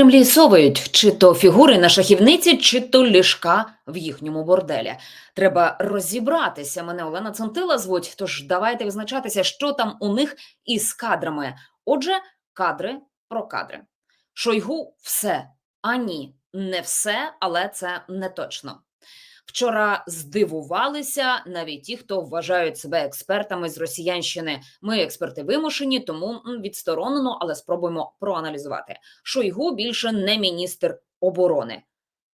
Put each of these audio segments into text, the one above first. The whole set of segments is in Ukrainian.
Кремлі совають чи то фігури на шахівниці, чи то ліжка в їхньому борделі. Треба розібратися. Мене Олена Центила звуть. Тож давайте визначатися, що там у них із кадрами. Отже, кадри про кадри. Шойгу все. А ні, не все, але це не точно. Вчора здивувалися навіть ті, хто вважають себе експертами з росіянщини. Ми експерти вимушені, тому відсторонено, але спробуємо проаналізувати. Шойгу більше не міністр оборони.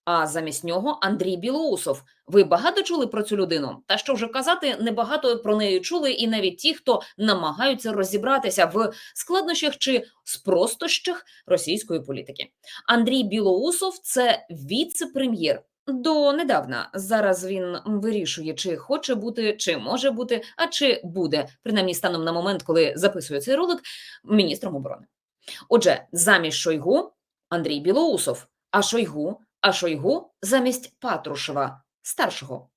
А замість нього Андрій Білоусов. Ви багато чули про цю людину? Та що вже казати, небагато про неї чули, і навіть ті, хто намагаються розібратися в складнощах чи спростощах російської політики. Андрій Білоусов це віце-прем'єр. До недавна зараз він вирішує, чи хоче бути, чи може бути, а чи буде, принаймні станом на момент, коли записує цей ролик, міністром оборони. Отже, замість Шойгу Андрій Білоусов, а Шойгу, а Шойгу замість Патрушева старшого.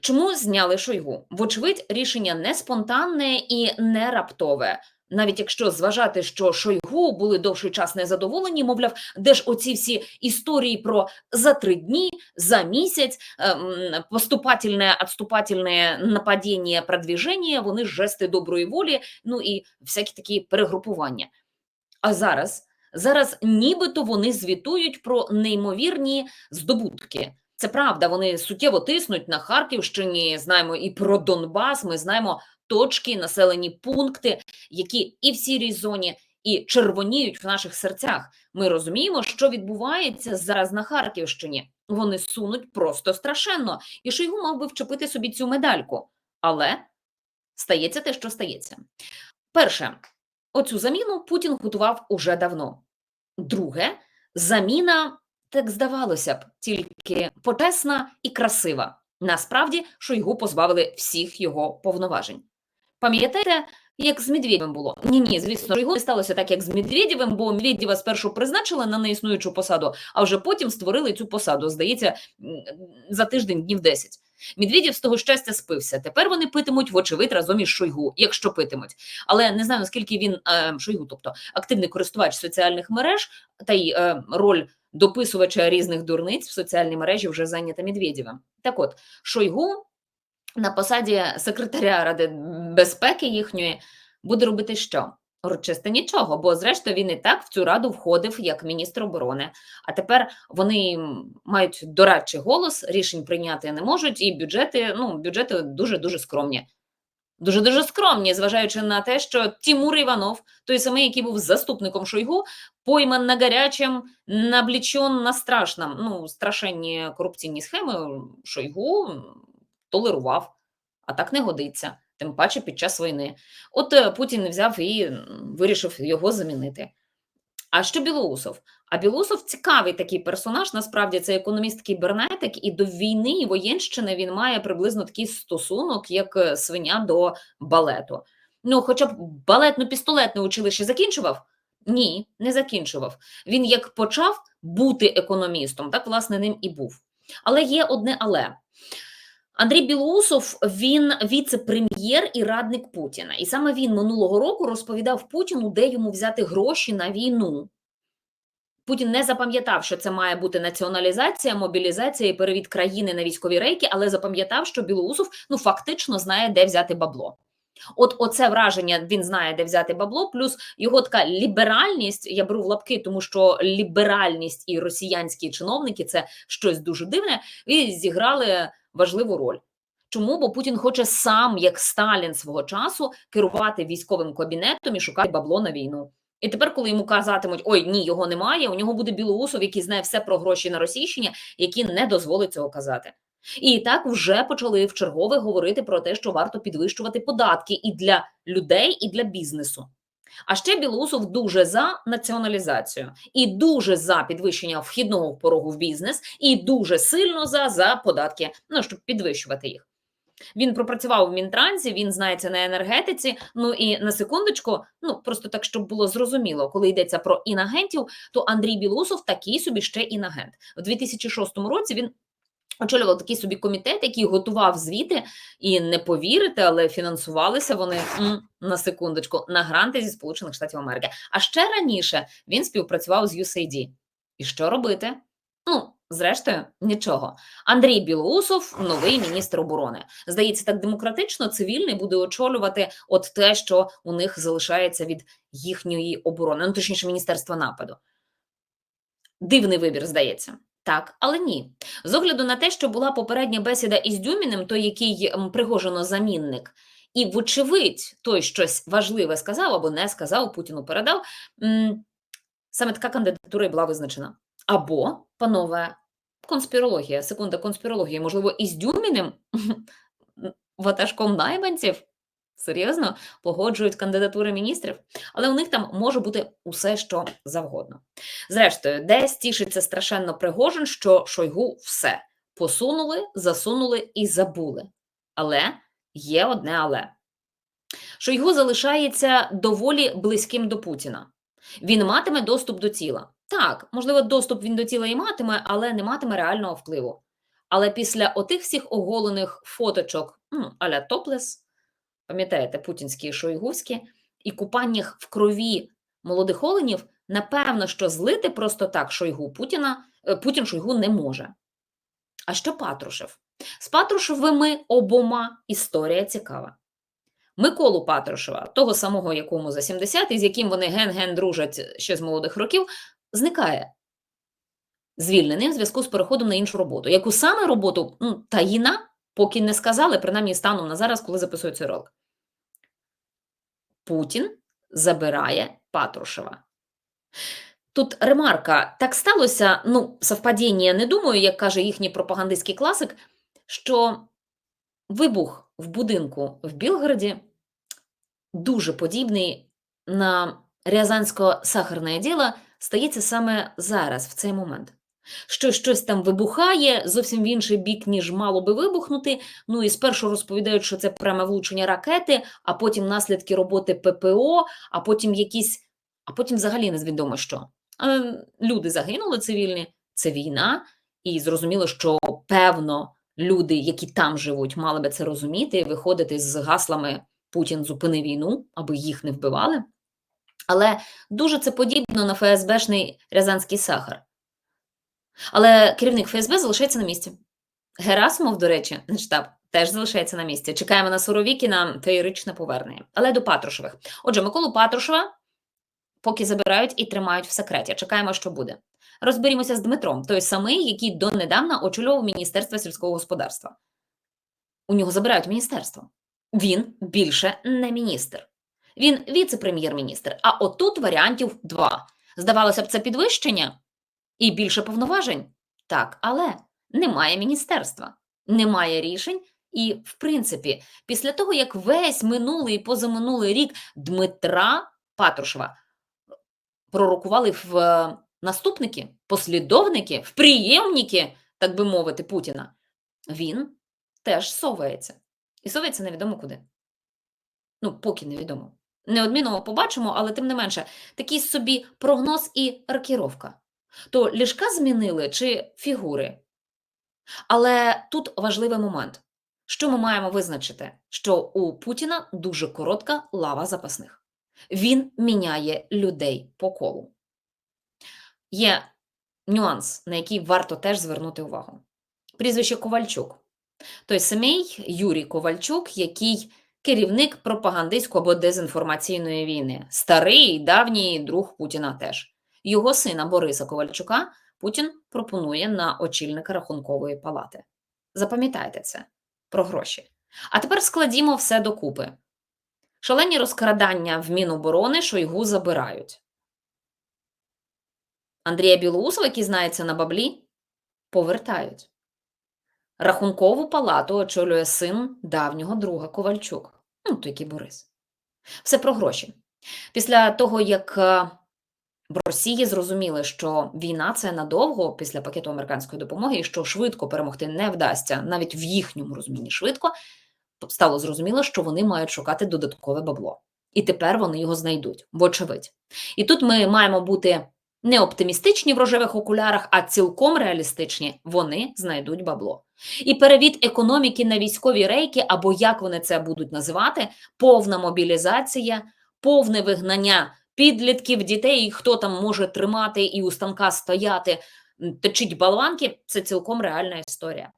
Чому зняли Шойгу? Вочевидь, рішення не спонтанне і не раптове. Навіть якщо зважати, що Шойгу були довший час незадоволені, мовляв, де ж оці всі історії про за три дні, за місяць, ем, поступательне, отступательне нападіння, продвіження, вони жести доброї волі, ну і всякі такі перегрупування. А зараз, зараз нібито вони звітують про неймовірні здобутки. Це правда, вони суттєво тиснуть на Харківщині. Знаємо і про Донбас. Ми знаємо точки, населені пункти, які і в сірій зоні, і червоніють в наших серцях. Ми розуміємо, що відбувається зараз на Харківщині. Вони сунуть просто страшенно. І Шойгу мав би вчепити собі цю медальку. Але стається те, що стається. Перше, оцю заміну Путін готував уже давно. Друге, заміна, так здавалося б, тільки почесна і красива. Насправді, Шойгу позбавили всіх його повноважень. Пам'ятаєте, як з Медведєвим було? Ні, ні, звісно, Шойгу не сталося так, як з Медведєвим, бо Медведєва спершу призначили на неіснуючу посаду, а вже потім створили цю посаду, здається, за тиждень, днів 10. Медведєв з того щастя спився. Тепер вони питимуть, вочевидь, разом із Шойгу, якщо питимуть. Але не знаю, наскільки він е, Шойгу, тобто активний користувач соціальних мереж, та й е, роль дописувача різних дурниць в соціальній мережі вже зайнята Медведєвим. Так от, Шойгу на посаді секретаря Ради безпеки їхньої буде робити що? Урочисто нічого, бо зрештою він і так в цю раду входив як міністр оборони. А тепер вони мають дорадчий голос, рішень прийняти не можуть, і бюджети, ну, бюджети дуже дуже скромні. Дуже дуже скромні, зважаючи на те, що Тимур Іванов, той самий, який був заступником Шойгу, пойман на гарячем, наблічен на страшном. Ну, страшенні корупційні схеми Шойгу толерував, а так не годиться, тим паче під час війни. От е, Путін взяв і вирішив його замінити. А що Білоусов? А Білоусов цікавий такий персонаж. Насправді це економіст кібернетик, і до війни і воєнщини він має приблизно такий стосунок, як е, свиня до балету. Ну, хоча б балетно-пістолетне училище закінчував? Ні, не закінчував. Він як почав бути економістом, так власне ним і був. Але є одне але. Андрій Білоусов він віце-прем'єр і радник Путіна. І саме він минулого року розповідав Путіну, де йому взяти гроші на війну. Путін не запам'ятав, що це має бути націоналізація, мобілізація і перевід країни на військові рейки, але запам'ятав, що Білоусов ну фактично знає, де взяти бабло. От оце враження він знає, де взяти бабло, плюс його така ліберальність. Я беру в лапки, тому що ліберальність і росіянські чиновники це щось дуже дивне, і зіграли важливу роль. Чому? Бо Путін хоче сам, як Сталін свого часу, керувати військовим кабінетом і шукати бабло на війну. І тепер, коли йому казатимуть, ой, ні, його немає, у нього буде Білоусов, який знає все про гроші на Російщині, який не дозволить цього казати. І так вже почали в чергове говорити про те, що варто підвищувати податки і для людей, і для бізнесу. А ще Білоусов дуже за націоналізацію, і дуже за підвищення вхідного порогу в бізнес, і дуже сильно за, за податки, ну щоб підвищувати їх. Він пропрацював в Мінтрансі, він знається на енергетиці. Ну і на секундочку, ну просто так, щоб було зрозуміло, коли йдеться про інагентів, то Андрій Білоусов такий собі ще інагент. У 2006 році він очолював такий собі комітет, який готував звіти, і не повірите, але фінансувалися вони на секундочку на гранти зі Сполучених Штатів Америки. А ще раніше він співпрацював з USAID. І що робити? Ну, зрештою, нічого. Андрій Білоусов, новий міністр оборони. Здається, так демократично, цивільний буде очолювати от те, що у них залишається від їхньої оборони, ну точніше, міністерства нападу. Дивний вибір, здається. Так, але ні. З огляду на те, що була попередня бесіда із Дюміним, той, який м, Пригожино замінник, і, вочевидь, той щось важливе сказав або не сказав, Путіну передав. Саме така кандидатура і була визначена. Або, панове, конспірологія, секунда конспірології, можливо, із Дюміним ватажком найманців серйозно погоджують кандидатури міністрів, але у них там може бути усе, що завгодно. Зрештою, десь тішиться страшенно Пригожин, що Шойгу все посунули, засунули і забули. Але є одне але. Шойгу залишається доволі близьким до Путіна. Він матиме доступ до тіла. Так, можливо, доступ він до тіла і матиме, але не матиме реального впливу. Але після отих всіх оголених фоточок аля топлес, пам'ятаєте, путінські і шойгувські, і купаннях в крові молодих оленів, напевно, що злити просто так Шойгу Путіна, е, Путін Шойгу не може. А що Патрушев? З Патрушевими обома історія цікава. Миколу Патрушева, того самого, якому за 70, і з яким вони ген-ген дружать ще з молодих років, зникає. Звільнений в зв'язку з переходом на іншу роботу. Яку саме роботу ну, таїна, поки не сказали, принаймні станом на зараз, коли записують цей ролик. Путін забирає Патрушева. Тут ремарка, так сталося, ну, совпадіння, не думаю, як каже їхній пропагандистський класик, що вибух в будинку в Білгороді дуже подібний на рязансько-сахарне діло стається саме зараз, в цей момент. Що щось там вибухає зовсім в інший бік, ніж мало би вибухнути. Ну і спершу розповідають, що це пряме влучення ракети, а потім наслідки роботи ППО, а потім якісь, а потім взагалі невідомо що. Е, Люди загинули цивільні, це війна, і зрозуміло, що певно люди, які там живуть, мали би це розуміти і виходити з гаслами Путін зупини війну, аби їх не вбивали. Але дуже це подібно на ФСБшний Рязанський сахар. Але керівник ФСБ залишається на місці. Герасимов, до речі, штаб теж залишається на місці. Чекаємо на Суровікіна феєричне повернення. Але до Патрушевих. Отже, Миколу Патрушева поки забирають і тримають в секреті. Чекаємо, що буде. Розберімося з Дмитром, той самий, який донедавна очолював Міністерство сільського господарства. У нього забирають міністерство. Він більше не міністр. Він віце-прем'єр-міністр. А отут варіантів два. Здавалося б, це підвищення і більше повноважень. Так, але немає міністерства, немає рішень. І, в принципі, після того, як весь минулий і позаминулий рік Дмитра Патрушева пророкували в е, наступники, послідовники, в приємники, так би мовити, Путіна, він теж совається. І совається невідомо куди. Ну, поки невідомо. Неодмінно побачимо, але тим не менше, такий собі прогноз і рокіровка. То ліжка змінили чи фігури? Але тут важливий момент. Що ми маємо визначити? Що у Путіна дуже коротка лава запасних. Він міняє людей по колу. Є нюанс, на який варто теж звернути увагу. Прізвище Ковальчук. Той самий Юрій Ковальчук, який керівник пропагандистської або дезінформаційної війни, старий давній друг Путіна теж. Його сина Бориса Ковальчука Путін пропонує на очільника рахункової палати. Запам'ятайте це про гроші. А тепер складімо все докупи. Шалені розкрадання в Міноборони Шойгу забирають. Андрія Білоусова, який знається на баблі, повертають. Рахункову палату очолює син давнього друга Ковальчук. Ну, то який Борис. Все про гроші. Після того, як е, в Росії зрозуміли, що війна це надовго після пакету американської допомоги, і що швидко перемогти не вдасться, навіть в їхньому розумінні швидко, стало зрозуміло, що вони мають шукати додаткове бабло. І тепер вони його знайдуть, вочевидь. І тут ми маємо бути не оптимістичні в рожевих окулярах, а цілком реалістичні. Вони знайдуть бабло. І перевід економіки на військові рейки, або як вони це будуть називати, повна мобілізація, повне вигнання підлітків, дітей, хто там може тримати і у станка стояти, точить балванки, це цілком реальна історія.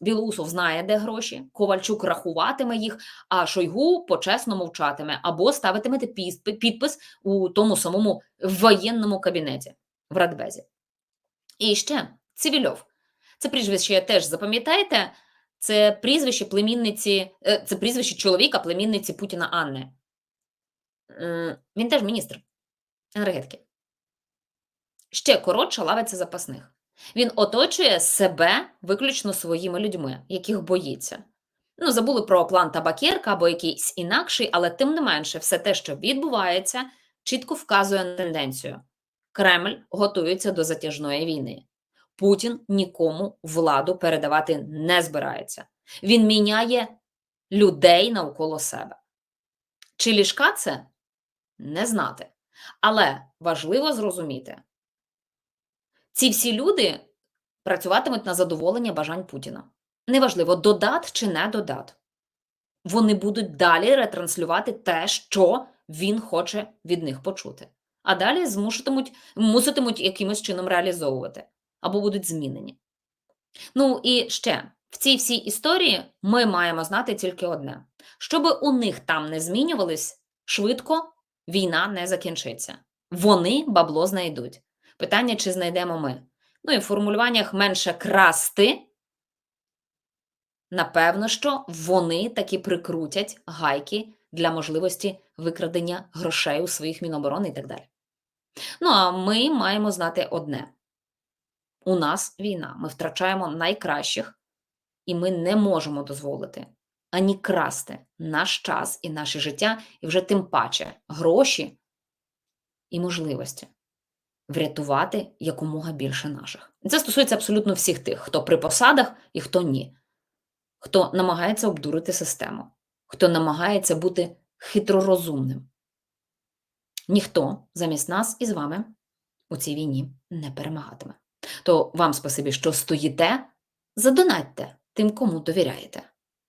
Білоусов знає, де гроші, Ковальчук рахуватиме їх, а Шойгу почесно мовчатиме або ставитиме підпис у тому самому воєнному кабінеті в Радбезі. І ще Цивільов. Це прізвище теж запам'ятайте. Це прізвище племінниці, е, це прізвище чоловіка племінниці Путіна Анни. М, Він теж міністр енергетики. Ще коротша лавиця запасних. Він оточує себе виключно своїми людьми, яких боїться. Ну, забули про план Табакерка або якийсь інакший, але тим не менше, все те, що відбувається, чітко вказує на тенденцію. Кремль готується до затяжної війни. Путін нікому владу передавати не збирається. Він міняє людей навколо себе. Чи ліжка це? Не знати. Але важливо зрозуміти, ці всі люди працюватимуть на задоволення бажань Путіна. Неважливо, додат чи не додат. Вони будуть далі ретранслювати те, що він хоче від них почути. А далі змушуватимуть, муситимуть якимось чином реалізовувати або будуть змінені. Ну і ще в цій всій історії ми маємо знати тільки одне: щоби у них там не змінювались, швидко війна не закінчиться. Вони бабло знайдуть. Питання, чи знайдемо ми. Ну і в формулюваннях менше красти. Напевно, що вони таки прикрутять гайки для можливості викрадення грошей у своїх Міноборони і так далі. Ну а ми маємо знати одне: у нас війна, ми втрачаємо найкращих, і ми не можемо дозволити ані красти наш час і наше життя, і вже тим паче гроші і можливості врятувати якомога більше наших. Це стосується абсолютно всіх тих, хто при посадах і хто ні, хто намагається обдурити систему, хто намагається бути хитророзумним. Ніхто замість нас і з вами у цій війні не перемагатиме. То вам спасибі, що стоїте, задонатьте тим, кому довіряєте.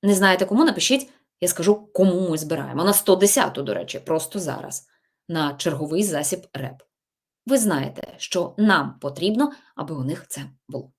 Не знаєте кому, напишіть, я скажу, кому ми збираємо. На 110-ту, до речі, просто зараз, на черговий засіб РЕП. Ви знаєте, що нам потрібно, аби у них це було.